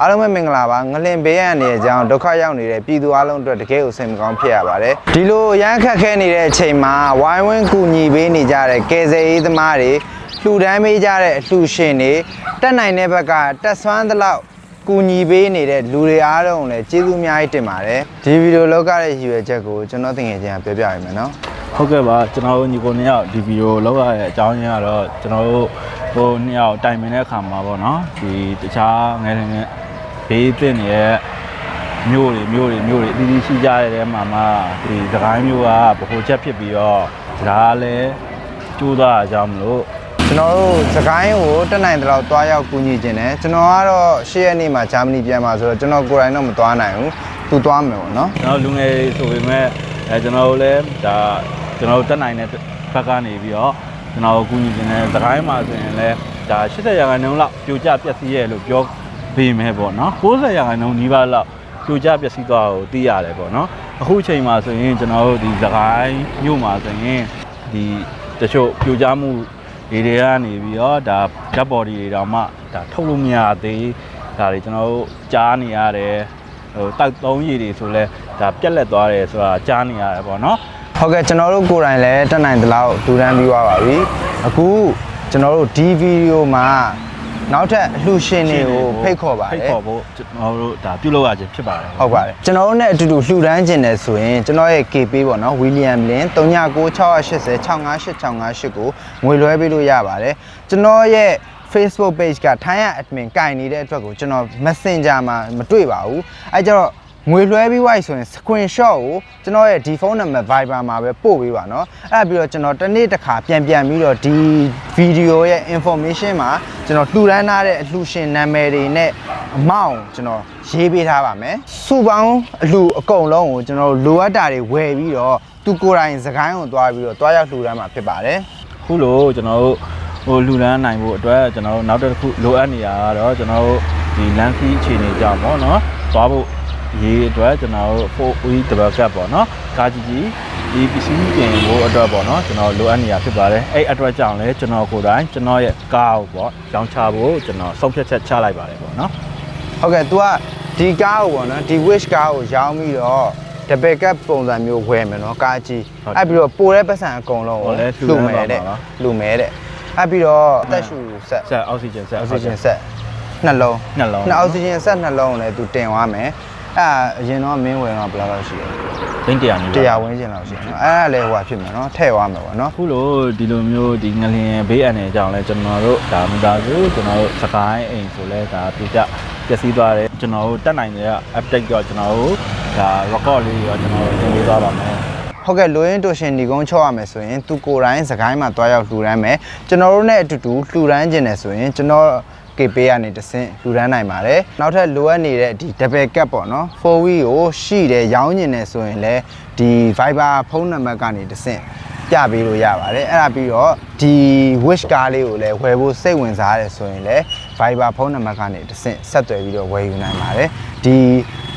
အားလုံးပဲမင်္ဂလာပါငလင်ဘေးရန်နေတဲ့အကြောင်းဒုက္ခရောက်နေတဲ့ပြည်သူအားလုံးအတွက်တကယ်ကိုစိတ်မကောင်းဖြစ်ရပါတယ်ဒီလိုရမ်းခက်ခဲနေတဲ့အချိန်မှာဝိုင်းဝန်းကူညီပေးနေကြတဲ့ကယ်ဆယ်ရေးသမားတွေလှူဒန်းပေးကြတဲ့အလှူရှင်တွေတက်နိုင်တဲ့ဘက်ကတက်ဆွမ်းသလောက်ကူညီပေးနေတဲ့လူတွေအားလုံးကိုလည်းကျေးဇူးအများကြီးတင်ပါတယ်ဒီဗီဒီယိုလောကရဲ့ရည်ရွယ်ချက်ကိုကျွန်တော်တင်ငယ်ချင်းကပြောပြရမယ်နော်ဟုတ်ကဲ့ပါကျွန်တော်တို့ညီကိုနှစ်ယောက်ဒီဗီဒီယိုလောက်ရတဲ့အကြောင်းရင်းကတော့ကျွန်တော်တို့ဟိုနှစ်ယောက်တိုင်ပင်တဲ့အခါမှာပေါ့နော်ဒီတခြားငယ်ငယ် ဘေးသင့်နေတဲ့မျိုးတွေမျိုးတွေမျိုးတွေအသီးသီးရှိကြတဲ့ထဲမှာမှဒီသခိုင်းမျိုးကဗဟိုချက်ဖြစ်ပြီးတော့ဒါကလည်းကျိုးသွားအကြောင်းမလို့ကျွန်တော်တို့စကိုင်းကိုတက်နိုင်တဲ့လောက်တွားရောက်ကူညီခြင်းတယ်ကျွန်တော်ကတော့ရှေ့ရက်နေ့မှာဂျာမနီပြန်มาဆိုတော့ကျွန်တော်ကိုယ်တိုင်တော့မတွားနိုင်ဘူးသူတွားမယ်ပေါ့နော်ကျွန်တော်လူငယ်တွေဆိုပေမဲ့အဲကျွန်တော်တို့လည်းဒါကျွန်တော်တို့တက်နိုင်တဲ့ဘက်ကနေပြီးတော့ကျွန်တော်တို့ကူညီနေတဲ့သခိုင်းမှာဆိုရင်လည်းဒါ80ရာခိုင်နှုန်းလောက်ပြိုကျပျက်စီးရဲ့လို့ပြော ပေးမယ်ပေါ့နော်90ရာခိုင်နှုန်းနီးပါးလောက်ပြိုကျပျက်စီးသွားကိုသိရတယ်ပေါ့နော်အခုချိန်မှာဆိုရင်ကျွန်တော်တို့ဒီသခိုင်းမြို့မှာဆိုရင်ဒီတချို့ပြိုကျမှုတွေတွေကနေပြီးတော့ဒါ dead body တွေတောင်မှဒါထုတ်လို့မရသေးဒါတွေကျွန်တော်တို့ကြားနေရတယ်ဟိုတောက်သုံးရည်တွေဆိုလဲဒါပြက်လက်သွားတယ်ဆိုတာကြားနေရတယ်ပေါ့နော်ဟုတ်ကဲ့ကျွန်တော်တို့ကိုယ်တိုင်လည်းတက်နိုင်တဲ့လောက်ဒူတန်းပြီးသွားပါပြီအခုကျွန်တော်တို့ဒီဗီဒီယိုမှာ နောက်ထပ်အလှူရှင်တွေကိုဖိတ်ခေါ်ပါတဖိယ်တ်ခေါ်ဖို့ကျွန်တော်တို့ဒါပြုလုပ်ရခြင်းဖြစ်ပါတယ်ဟုတ်ပါတယ်ကျွန်တော်တို့နဲ့အတူတူလှူဒန်းခြင်းတယ်ဆိုရင်ကျွန်တော်ရဲ့ KP ပေါ့နော် William Lin 3996806586ကိုငွေလွှဲပေးလို့ရပါတယ်ကျွန်တော်ရဲ့ Facebook page ကထိုင်းရ admin ကင်နေတဲ့အတွက်ကိုကျွန်တော် Messenger မှာမတွေ့ပါဘူးအဲကြတော့ ငွေလွှဲပြီး white ဆိုရင် screenshot ကိုကျွန်တော်ရဲ့ဒီဖုန်းနံပါတ် Viber မှာပဲပို့ပေးပါเนาะအဲ့ဒါပြီးတော့ကျွန်တော်တစ်နေ့တစ်ခါပြန်ပြန်ပြီးတော့ဒီ video ရဲ့ information မှာကျွန်တော်လှူဒန်းထားတဲ့အလှူရှင်နာမည်တွေနဲ့အမောင့်ကျွန်တော်ရေးပေးထားပါမယ်စုပေါင်းအလှူအကုန်လုံးကိုကျွန်တော်တို့လိုအပ်တာတွေဝယ်ပြီးတော့သူကိုယ်တိုင်စကိုင်းကိုသွားပြီးတော့တွားရောက်လှူဒန်းမှာဖြစ်ပါတယ် ခုလို့ကျွန်တော်တို့ဟိုလူလန်းနိုင်ဖို့အတွက်ကျွန်တော်တို့နောက်တစ်ခုလိုအပ်နေရတာကတော့ကျွန်တော်တို့ဒီလမ်းစီးအခြေအနေကြောင့်ပေါ့နော်သွားဖို့ ရေးအတွက်ကျွန်တော်တို့4 week double cap ပေါ့နော်ကားကြီးကြီးဒီပစ္စည်းပြင်ဖို့အတွက်ပေါ့နော်ကျွန်တော်လိုအပ်နေရဖြစ်ပါတယ်အဲ့အတွက်ကြောင့်လဲကျွန်တော်ကိုယ်တိုင်ကျွန်တော်ရဲ့ကားကိုပေါ့ရောင်းချဖို့ကျွန်တော်ဆုံးဖြတ်ချက်ချလိုက်ပါတယ်ပေါ့နော်ဟုတ်ကဲ့ तू ကဒီကားကိုပေါ့နော်ဒီ wish ကားကိုရောင်းပြီးတော့ double cap ပုံစံမျိုးဝယ်မယ်နော်ကားကြီးဟုတ်တယ်အဲ့ပြီးတော့ပိုတဲ့ပတ်စံအကုန်လုံးဟောကိုလဲလှူလှူဒန်းမယ်တဲ့ပါပါနော်လှူမယ်တဲ့အဲ့ပြီးတော့အသက်ရှူဆက်ဆက်အောက်ဆီဂျင်ဆက်အောက်ဆီဂျင်ဆက်နှလုံးနှလုံးနှစ်အောက်ဆီဂျင်ဆက်နှလုံးကိုလည်း तू တင်သွားမယ် အဲ့ဒါအရင်တော့မင်းဝယ်တော့ဘယ်လောက်လောက်ရှိလဲသိန်း100နီးပါးတရားဝင်းကျင်လောက်ရှိတယ်နော်အဲ့ဒါလည်းဟိုဟာဖြစ်မယ်နော်ထည့်သွားမယ်ပေါ့နော်ခုလိုဒီလိုမျိုးဒီငလင်ဘေးအန္တရာယ်ကြောင့်လဲကျွန်တော်တို့ဒါမူတာစုကျွန်တော်တို့စကိုင်းအိမ်ဆိုလဲဒါပြကြပျက်စီးသွားတယ်ကျွန်တော်တို့တက်နိုင်တဲ့ update တော့ကျွန်တော်တို့ဒါ record လေးရောကျွန်တော်တို့တင်ပေးသွားပါမယ်ဟုတ်ကဲ့လိုရင်းတူရှင်ဒီကုန်းချောက်ရမယ်ဆိုရင်သူကိုယ်တိုင်စကိုင်းမှာတွားရောက်လှူဒန်းမယ်ကျွန်တော်တို့နဲ့အတူတူလှူဒန်းခြင်းတယ်ဆိုရင်ကျွန်တော် ကေပေးကနေတဆင့်လှူဒန်းနိုင်ပါတယ်နောက်ထပ်လိုအပ်နေတဲ့ဒီ double cap ပေါ့နော် 4W ကိုရှိတယ်ရောင်းကျင်တယ်ဆိုရင်လည်းဒီ Viber ဖုန်းနံပါတ်ကနေတဆင့်ပြပေးလို့ရပါတယ်အဲ့ဒါပြီးတော့ဒီ wish ကားလေးကိုလည်းဝယ်ဖို့စိတ်ဝင်စားရတယ်ဆိုရင်လည်း Viber ဖုန်းနံပါတ်ကနေတဆင့်ဆက်သွယ်ပြီးတော့ဝယ်ယူနိုင်ပါတယ်ဒီ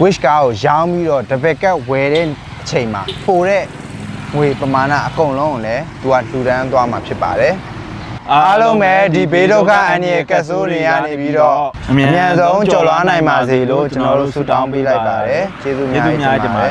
wish ကားကိုရောင်းပြီးတော့ double cap ဝယ်တဲ့အချိန်မှာပိုတဲ့ငွေပမာဏအကုန်လုံးကိုလည်းသူကလှူဒန်းသွားမှာဖြစ်ပါတယ် အားလုံးပဲဒီဘေးဒုက္ခအန္တရာယ်ကတ်ဆိုးတွေကနေပြီးတော့အမြန်ဆုံးကျော်လွှားနိုင်ပါစေလို့ကျွန်တော်တို့ဆုတောင်းပေးလိုက်ပါတယ်ကျေးဇူးများကျေးဇူးများတင်တင်ပါပါတတယ်ယ်